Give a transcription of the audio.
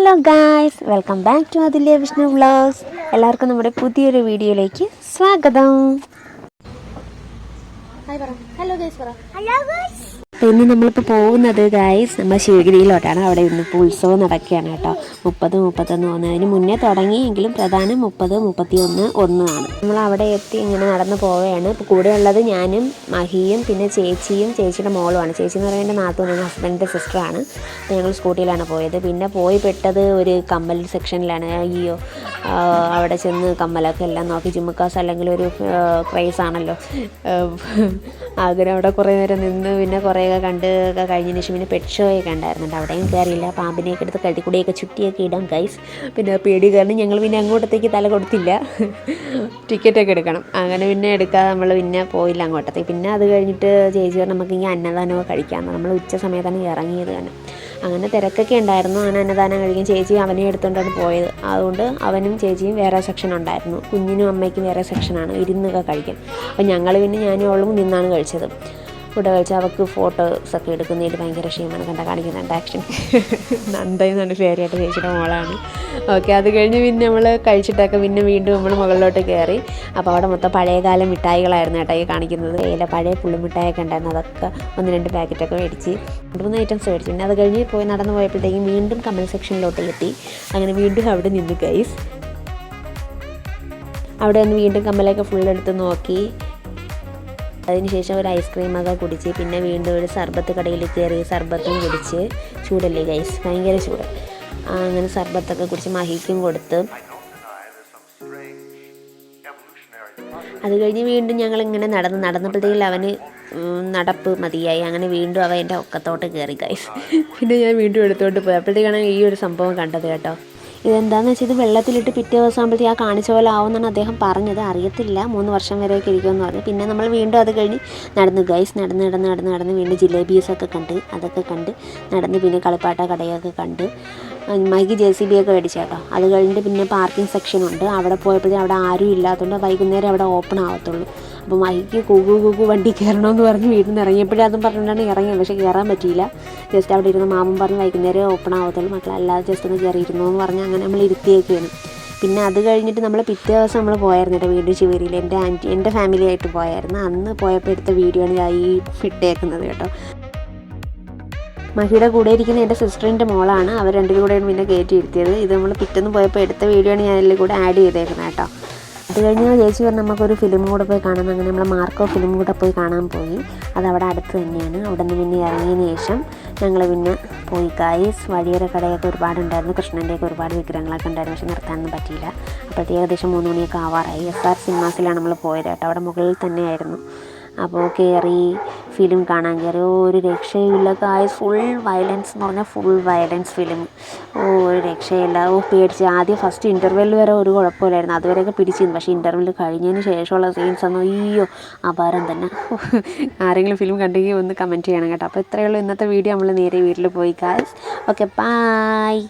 Hello guys welcome back to അതിലെ Vishnu vlogs. എല്ലാവർക്കും നമ്മുടെ പുതിയൊരു വീഡിയോയിലേക്ക് സ്വാഗതം. ഹലോ ഗൈസ് പറ. പിന്നെ നമ്മളിപ്പോൾ പോകുന്നത് ഗായ്സ് നമ്മൾ ശിവഗിരിയിലോട്ടാണ്. അവിടെ ഇന്നിപ്പോൾ ഉത്സവം നടക്കുകയാണ് കേട്ടോ. മുപ്പത് മുപ്പത്തൊന്ന് ഒന്ന്. അതിന് മുന്നേ തുടങ്ങിയെങ്കിലും പ്രധാനം മുപ്പത് മുപ്പത്തി ഒന്ന് ഒന്നാണ് നമ്മൾ അവിടെ എത്തി ഇങ്ങനെ നടന്നു പോവുകയാണ്. ഇപ്പോൾ കൂടെയുള്ളത് ഞാനും മഹിയും പിന്നെ ചേച്ചിയും ചേച്ചിയുടെ മോളുമാണ്. ചേച്ചി എന്ന് പറയുന്നത് നാത്തൂനാണ് ഹസ്ബൻഡിന്റെ സിസ്റ്ററാണ് അപ്പോൾ ഞങ്ങൾ സ്കൂട്ടിയിലാണ് പോയത്. പിന്നെ പോയി പെട്ടത് ഒരു കമ്മൽ സെക്ഷനിലാണ് അയ്യോ അവിടെ ചെന്ന് കമ്മലൊക്കെ എല്ലാം നോക്കി. ജുമ്മക്കാസ് അല്ലെങ്കിൽ ഒരു ക്രൈസ് ആണല്ലോ. അങ്ങനെ അവിടെ കുറേ നേരം നിന്ന് പിന്നെ കുറേയൊക്കെ കണ്ട് ഒക്കെ കഴിഞ്ഞതിന് ശേഷം പിന്നെ പെറ്റ് ഷോ ഒക്കെ ഉണ്ടായിരുന്നുണ്ട് അവിടെയും കയറിയില്ല പാമ്പിനെയൊക്കെ എടുത്ത് കഴുത്തിക്കൂടെയൊക്കെ ചുറ്റിയൊക്കെ ഇടാം ഗൈസ് പിന്നെ പേടി കാരണം ഞങ്ങൾ പിന്നെ അങ്ങോട്ടത്തേക്ക് തല കൊടുത്തില്ല. ടിക്കറ്റൊക്കെ എടുക്കണം. അങ്ങനെ പിന്നെ എടുക്കാതെ നമ്മൾ പിന്നെ പോയില്ല അങ്ങോട്ടത്തേക്ക്. പിന്നെ അത് കഴിഞ്ഞിട്ട് ചേച്ചി പറഞ്ഞു നമുക്ക് ഇങ്ങനെ അന്നദാനമൊക്കെ കഴിക്കാമെന്ന്. നമ്മൾ ഉച്ച സമയത്താണ് ഇറങ്ങിയത് തന്നെ. അങ്ങനെ തിരക്കൊക്കെ ഉണ്ടായിരുന്നു. അങ്ങനെ അന്നദാനം കഴിക്കും ചേച്ചി അവനെ എടുത്തുകൊണ്ടാണ് പോയത്. അതുകൊണ്ട് അവനും ചേച്ചിയും വേറെ സെക്ഷൻ ഉണ്ടായിരുന്നു. കുഞ്ഞിനും അമ്മയ്ക്കും വേറെ സെക്ഷനാണ് ഇരുന്നൊക്കെ കഴിക്കാൻ അപ്പോൾ ഞങ്ങൾ പിന്നെ ഞാനും അവളും നിന്നാണ് കഴിച്ചത്. ഫുഡ് കഴിച്ച് അവൾക്ക് ഫോട്ടോസ് ഒക്കെ എടുക്കുന്നതിൽ ഭയങ്കര ക്ഷീമാണ് കണ്ട കാണിക്കുന്നുണ്ട് ആക്ഷൻ നന്ദ എന്നാണ് പേരായിട്ട് ചേച്ചിയുടെ മോളാണ്. ഓക്കെ അത് കഴിഞ്ഞ് പിന്നെ നമ്മൾ കഴിച്ചിട്ടൊക്കെ പിന്നെ വീണ്ടും നമ്മൾ മുകളിലോട്ട് കയറി അപ്പോൾ അവിടെ മൊത്തം പഴയകാല മിഠായികളായിരുന്നു കേട്ടോ ഈ കാണിക്കുന്നത്. ഏല പഴയ പുള്ളിമിഠായൊക്കെ ഉണ്ടായിരുന്നു. അതൊക്കെ ഒന്ന് രണ്ട് പാക്കറ്റൊക്കെ മേടിച്ച് രണ്ട് മൂന്ന് ഐറ്റംസ് മേടിച്ചു. പിന്നെ അത് കഴിഞ്ഞ് പോയി നടന്നു പോയപ്പോഴത്തേക്കും വീണ്ടും കമന്റ് സെക്ഷനിലോട്ട് എത്തി. അങ്ങനെ വീണ്ടും അവിടെ നിന്ന് ഗൈസ് അവിടെ നിന്ന് വീണ്ടും കമ്മലൊക്കെ ഫുൾ എടുത്ത് നോക്കി. അതിനുശേഷം ഒരു ഐസ്ക്രീമൊക്കെ കുടിച്ച് പിന്നെ വീണ്ടും ഒരു സർബത്ത് കടയിൽ കയറി സർബത്തും കുടിച്ച് ചൂടല്ലേ ഗൈസ് ഭയങ്കര ചൂട്. അങ്ങനെ സർബത്തൊക്കെ കുടിച്ച് മഹിക്കും കൊടുത്ത് അത് കഴിഞ്ഞ് വീണ്ടും ഞങ്ങൾ ഇങ്ങനെ നടന്ന് നടന്നപ്പോഴത്തേക്കും അവന് നടപ്പ് മതിയായി. അങ്ങനെ വീണ്ടും അവ എന്റെ ഒക്കത്തോട്ട് കയറി ഗൈസ് പിന്നെ ഞാൻ വീണ്ടും എടുത്തോണ്ട് പോയി. അപ്പോഴത്തേക്കാണ് ഈ ഒരു സംഭവം കണ്ടത് കേട്ടോ. ഇതെന്താണെന്ന് വെച്ചാൽ ഇത് വെള്ളത്തിലിട്ട് പിറ്റേ ദിവസം ആകുമ്പോഴത്തേക്ക് ആ കാണിച്ച പോലെ ആവുമെന്നാണ് അദ്ദേഹം പറഞ്ഞത്. അറിയത്തില്ല. മൂന്ന് വർഷം വരെയൊക്കെ ഇരിക്കുമെന്ന് പറഞ്ഞു. പിന്നെ നമ്മൾ വീണ്ടും അത് കഴിഞ്ഞ് നടന്നു. ഗൈസ് നടന്ന് നടന്ന് നടന്ന് നടന്ന് വീണ്ടും ജിലേബീസൊക്കെ കണ്ട് അതൊക്കെ കണ്ട് നടന്ന് പിന്നെ കളിപ്പാട്ട കടയൊക്കെ കണ്ട് മൈക്ക് ജെ സി ബി ഒക്കെ മേടിച്ചേട്ടോ അത് കഴിഞ്ഞിട്ട് പിന്നെ പാർക്കിംഗ് സെക്ഷൻ ഉണ്ട്. അവിടെ പോയപ്പോഴത്തേക്കും അവിടെ ആരും ഇല്ലാത്തതുകൊണ്ട് വൈകുന്നേരം അവിടെ ഓപ്പൺ ആവത്തുള്ളൂ. അപ്പോൾ മൈക്ക് കുകു കുകു വണ്ടി കയറണമെന്ന് പറഞ്ഞ് വീട്ടിൽ നിന്ന് ഇറങ്ങിയപ്പോഴേ അതും പറഞ്ഞിട്ടാണ് ഇറങ്ങിയത്. പക്ഷേ കയറാൻ പറ്റിയില്ല. ജസ്റ്റ് അവിടെ ഇരുന്ന് മാമൻ പറഞ്ഞ് വൈകുന്നേരം ഓപ്പൺ ആവത്തുള്ളൂ. മക്കളല്ലാതെ ജസ്റ്റ് ഒന്ന് കയറിയിരുന്നു എന്ന് പറഞ്ഞ് അങ്ങനെ നമ്മൾ ഇരുത്തിയൊക്കെയാണ് പിന്നെ അത് കഴിഞ്ഞിട്ട് നമ്മൾ പിറ്റേ ദിവസം നമ്മൾ പോയായിരുന്നു കേട്ടോ വീണ്ടും ശിവരിയിൽ എന്റെ ആന്റി എന്റെ ഫാമിലി ആയിട്ട് പോയായിരുന്നു. അന്ന് പോയപ്പോൾ എടുത്ത വീഡിയോ ആണ് ഞാൻ ഈ ഇട്ടേക്കുന്നത് കേട്ടോ. മഹിയുടെ കൂടെ ഇരിക്കുന്ന എന്റെ സിസ്റ്ററിന്റെ മോളാണ്. അവർ രണ്ടുപേരും കൂടെയാണ് പിന്നെ കയറ്റി ഇരുത്തിയത്. ഇത് നമ്മൾ പിറ്റേന്ന് പോയപ്പോൾ എടുത്ത വീഡിയോ ആണ് ഞാൻ അതിൽ കൂടെ ആഡ് ചെയ്തേക്കുന്നത് കേട്ടോ. കഴിഞ്ഞ് ചേച്ചി പറഞ്ഞ് നമുക്കൊരു ഫിലിം കൂടെ പോയി കാണാം. അങ്ങനെ നമ്മൾ മാർക്കോ ഫിലിം കൂടെ പോയി കാണാൻ പോയി. അതവിടെ അടുത്ത് തന്നെയാണ്. അവിടെ നിന്ന് പിന്നെ ഇറങ്ങിയതിന് ശേഷം ഞങ്ങൾ പിന്നെ പോയി. ഗായ്സ് വഴിയോര കടയൊക്കെ ഒരുപാടുണ്ടായിരുന്നു. കൃഷ്ണന്റെയൊക്കെ ഒരുപാട് വിഗ്രഹങ്ങളൊക്കെ ഉണ്ടായിരുന്നു. പക്ഷെ നിർത്താനൊന്നും പറ്റിയില്ല. അപ്പോഴത്തേക്ക് ഏകദേശം മൂന്ന് മണിയൊക്കെ ആവാറായി. എസ് ആർ സിനിമാസിലാണ് നമ്മൾ പോയത് കേട്ടോ. അവിടെ മുകളിൽ തന്നെയായിരുന്നു. അപ്പോൾ കയറി ഫിലിം കാണാൻ കയറി ഒരു രക്ഷയുമില്ല ഗായ്സ് ഫുൾ വയലൻസ് എന്ന് പറഞ്ഞാൽ ഫുൾ വയലൻസ് ഫിലിം ഓ ഒരു രക്ഷയില്ല. ഓ പേടിച്ച്. ആദ്യം ഫസ്റ്റ് ഇന്റർവെൽ വരെ ഒരു കുഴപ്പമില്ലായിരുന്നു. അതുവരെയൊക്കെ പിടിച്ചിരുന്നു. പക്ഷേ ഇന്റർവെൽ കഴിഞ്ഞതിന് ശേഷമുള്ള സീൻസ് ഒന്നും അയ്യോ അപാരം തന്നെ. ആരെങ്കിലും ഫിലിം കണ്ടെങ്കിൽ ഒന്ന് കമന്റ് ചെയ്യണം കേട്ടോ. അപ്പോൾ ഇത്രയേ ഉള്ളൂ ഇന്നത്തെ വീഡിയോ നമ്മൾ നേരെ വീട്ടിൽ പോയി ഗായ്സ് ഓക്കെ ബായ്